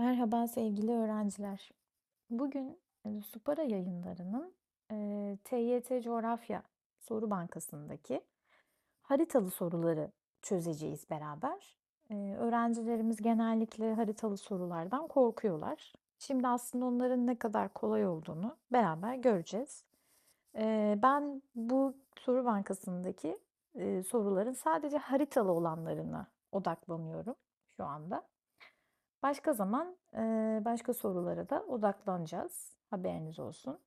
Merhaba sevgili öğrenciler. Bugün Supara Yayınları'nın e, TYT Coğrafya Soru Bankası'ndaki haritalı soruları çözeceğiz beraber. E, öğrencilerimiz genellikle haritalı sorulardan korkuyorlar. Şimdi aslında onların ne kadar kolay olduğunu beraber göreceğiz. E, ben bu soru bankasındaki e, soruların sadece haritalı olanlarına odaklanıyorum şu anda. Başka zaman başka sorulara da odaklanacağız. Haberiniz olsun.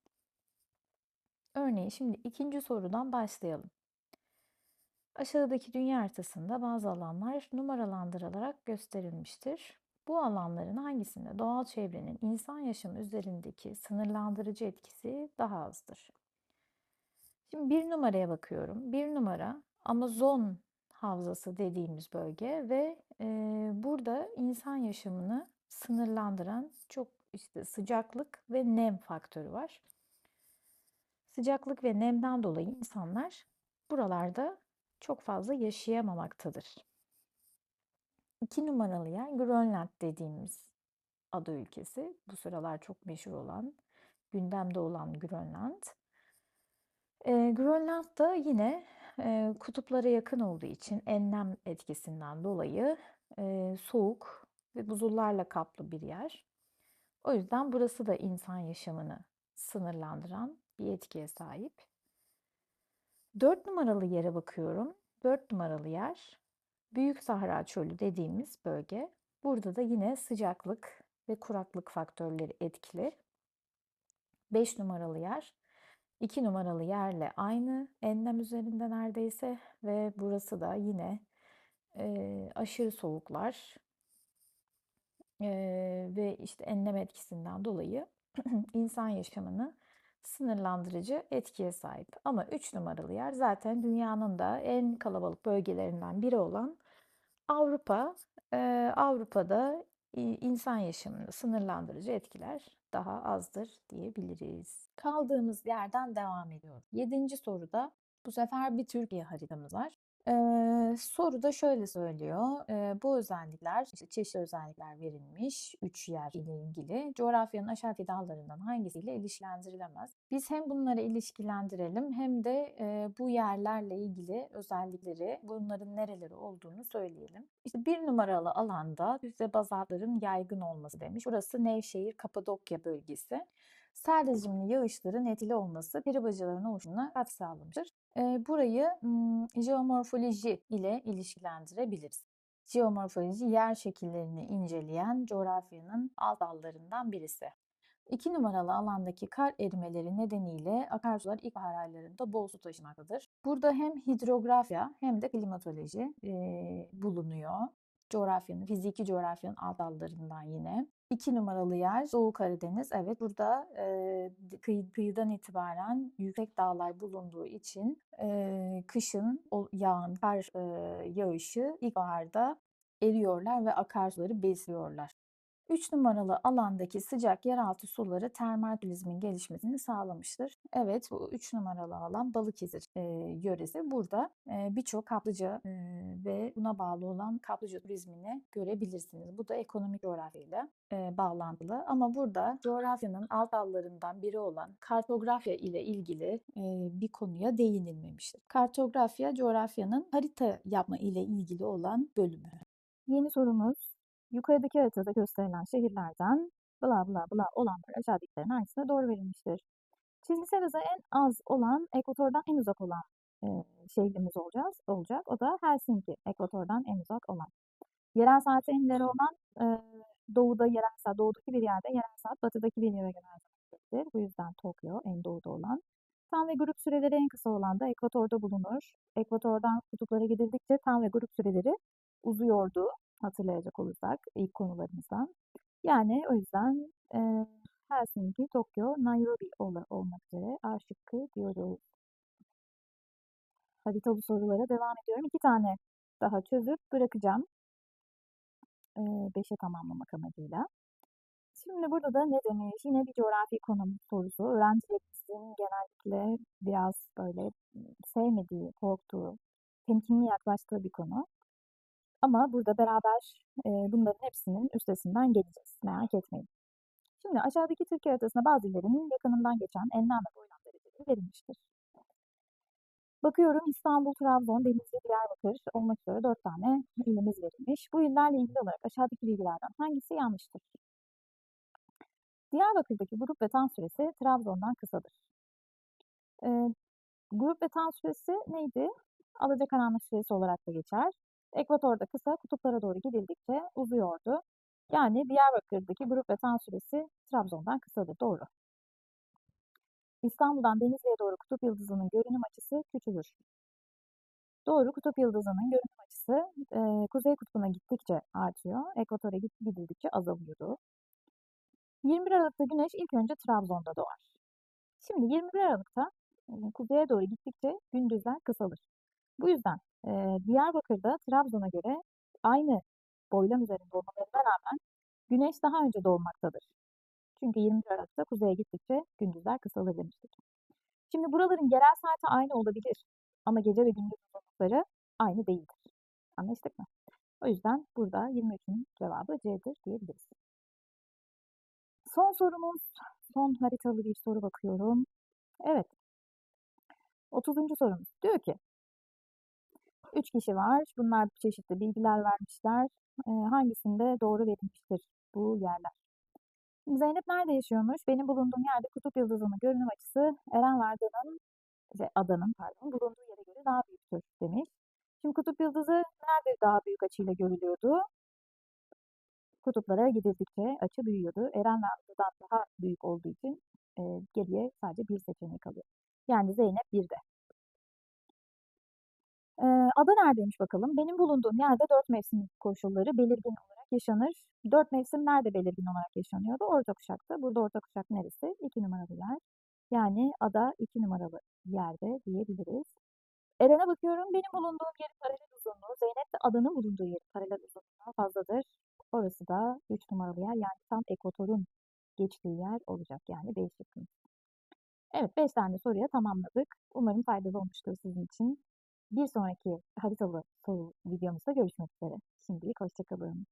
Örneğin şimdi ikinci sorudan başlayalım. Aşağıdaki dünya haritasında bazı alanlar numaralandırılarak gösterilmiştir. Bu alanların hangisinde doğal çevrenin insan yaşamı üzerindeki sınırlandırıcı etkisi daha azdır? Şimdi bir numaraya bakıyorum. Bir numara Amazon havzası dediğimiz bölge ve e, burada insan yaşamını sınırlandıran çok işte sıcaklık ve nem faktörü var. Sıcaklık ve nemden dolayı insanlar buralarda çok fazla yaşayamamaktadır. İki numaralı yer Grönland dediğimiz ada ülkesi. Bu sıralar çok meşhur olan, gündemde olan Grönland. E, Grönland da yine kutuplara yakın olduğu için enlem etkisinden dolayı soğuk ve buzullarla kaplı bir yer. O yüzden burası da insan yaşamını sınırlandıran bir etkiye sahip. Dört numaralı yere bakıyorum. Dört numaralı yer Büyük Sahra Çölü dediğimiz bölge. Burada da yine sıcaklık ve kuraklık faktörleri etkili. Beş numaralı yer 2 numaralı yerle aynı enlem üzerinde neredeyse ve burası da yine e, aşırı soğuklar e, ve işte enlem etkisinden dolayı insan yaşamını sınırlandırıcı etkiye sahip. Ama 3 numaralı yer zaten dünyanın da en kalabalık bölgelerinden biri olan Avrupa. E, Avrupa'da insan yaşamını sınırlandırıcı etkiler daha azdır diyebiliriz. Kaldığımız yerden devam ediyoruz. Yedinci soruda bu sefer bir Türkiye haritamız var. Ee, soruda şöyle söylüyor. Ee, bu özellikler, işte çeşitli özellikler verilmiş 3 yer ile ilgili. Coğrafyanın aşağıdaki dallarından hangisiyle ilişkilendirilemez? Biz hem bunları ilişkilendirelim hem de e, bu yerlerle ilgili özellikleri, bunların nereleri olduğunu söyleyelim. İşte bir numaralı alanda düzde bazaltların yaygın olması demiş. Burası Nevşehir, Kapadokya bölgesi. Sel rejimli yağışların etkili olması peri bacalarının oluşumuna katkı sağlamıştır. Burayı jeomorfoloji ile ilişkilendirebiliriz. Jeomorfoloji yer şekillerini inceleyen coğrafyanın alt dallarından birisi. İki numaralı alandaki kar erimeleri nedeniyle akarsular ilkbahar aylarında bol su taşımaktadır. Burada hem hidrografya hem de klimatoloji e, bulunuyor. Coğrafyanın, fiziki coğrafyanın alt dallarından yine. İki numaralı yer Doğu Karadeniz. Evet burada e, kıyı, kıyıdan itibaren yüksek dağlar bulunduğu için e, kışın o yağan kar e, yağışı ilkbaharda eriyorlar ve akarsuları besliyorlar. 3 numaralı alandaki sıcak yeraltı suları termal turizmin gelişmesini sağlamıştır. Evet bu 3 numaralı alan Balıkesir e, yöresi. Burada e, birçok kaplıca e, ve buna bağlı olan kaplıca turizmini görebilirsiniz. Bu da ekonomik coğrafyayla e, bağlantılı. Ama burada coğrafyanın alt dallarından biri olan kartografya ile ilgili e, bir konuya değinilmemiştir. Kartografya coğrafyanın harita yapma ile ilgili olan bölümü. Yeni sorumuz Yukarıdaki haritada gösterilen şehirlerden bla bla bla olanlar aşağıdakilerin hangisine doğru verilmiştir? Çizgisel hızı en az olan ekvatordan en uzak olan e, şehrimiz olacağız, olacak. O da Helsinki, ekvatordan en uzak olan. Yerel saat enleri olan e, doğuda yerel saat, doğudaki bir yerde yerel saat, batıdaki bir yere göre her Bu yüzden Tokyo en doğuda olan. Tam ve grup süreleri en kısa olan da ekvatorda bulunur. Ekvatordan kutuplara gidildikçe tam ve grup süreleri uzuyordu hatırlayacak olursak ilk konularımızdan. Yani o yüzden e, Helsinki, Tokyo, Nairobi ol olmak üzere A şıkkı diyoruz. Haritalı sorulara devam ediyorum. İki tane daha çözüp bırakacağım. E, beşe tamamlamak amacıyla. Şimdi burada da ne demiş? Yine bir coğrafi konum sorusu. Öğrencilerimizin genellikle biraz böyle sevmediği, korktuğu, temkinli yaklaştığı bir konu. Ama burada beraber, eee, bunların hepsinin üstesinden geleceğiz. Merak etmeyin. Şimdi aşağıdaki Türkiye haritasında bazı illerin yakınından geçen enlem ve boylam dereceleri verilmiştir. Bakıyorum İstanbul, Trabzon, Denizli, Diyarbakır olmak üzere 4 tane ilimiz verilmiş. Bu illerle ilgili olarak aşağıdaki bilgilerden hangisi yanlıştır? Diyarbakır'daki grup ve tan süresi Trabzon'dan kısadır. Eee, grup ve tan süresi neydi? Alacakaranlık süresi olarak da geçer. Ekvatorda kısa, kutuplara doğru gidildikçe uzuyordu. Yani Diyarbakır'daki grup ve tan süresi Trabzon'dan kısadır. Doğru. İstanbul'dan Denizli'ye doğru kutup yıldızının görünüm açısı küçülür. Doğru, kutup yıldızının görünüm açısı eee, kuzey kutbuna gittikçe artıyor, ekvatora gidildikçe azalıyordu. 21 Aralık'ta güneş ilk önce Trabzon'da doğar. Şimdi 21 Aralık'ta e, kuzeye doğru gittikçe gündüzler kısalır. Bu yüzden e, Diyarbakır'da Trabzon'a göre aynı boylam üzerinde olmalarına rağmen güneş daha önce doğmaktadır. Çünkü 21 Aralık'ta kuzeye gittikçe gündüzler kısalır demiştik. Şimdi buraların yerel saati aynı olabilir ama gece ve gündüz uzunlukları aynı değildir. Anlaştık mı? O yüzden burada 23'ün cevabı C'dir diyebiliriz. Son sorumuz, son haritalı bir soru bakıyorum. Evet. 30. sorumuz. Diyor ki, 3 kişi var. Bunlar çeşitli bilgiler vermişler. Ee, hangisinde doğru verilmiştir bu yerler? Şimdi Zeynep nerede yaşıyormuş? Benim bulunduğum yerde kutup yıldızının görünüm açısı Eren ve Arda'nın, şey, adanın pardon, bulunduğu yere göre daha büyüktür demiş. Şimdi kutup yıldızı nerede daha büyük açıyla görülüyordu? Kutuplara gidildikçe açı büyüyordu. Eren ve Arda'dan daha büyük olduğu için e, geriye sadece bir seçenek kalıyor. Yani Zeynep 1'de. Ada neredeymiş bakalım? Benim bulunduğum yerde dört mevsim koşulları belirgin olarak yaşanır. Dört mevsim nerede belirgin olarak yaşanıyordu? Orta kuşakta. Burada orta kuşak neresi? İki numaralı yer. Yani ada iki numaralı yerde diyebiliriz. Eren'e bakıyorum. Benim bulunduğum yerin paralel uzunluğu, Zeynep de adanın bulunduğu yerin paralel uzunluğu fazladır. Orası da 3 numaralı yer. Yani tam ekvatorun geçtiği yer olacak. Yani B şıkkımız. Evet 5 tane soruya tamamladık. Umarım faydalı olmuştur sizin için. Bir sonraki haritalı soru videomuzda görüşmek üzere. Şimdilik hoşçakalın.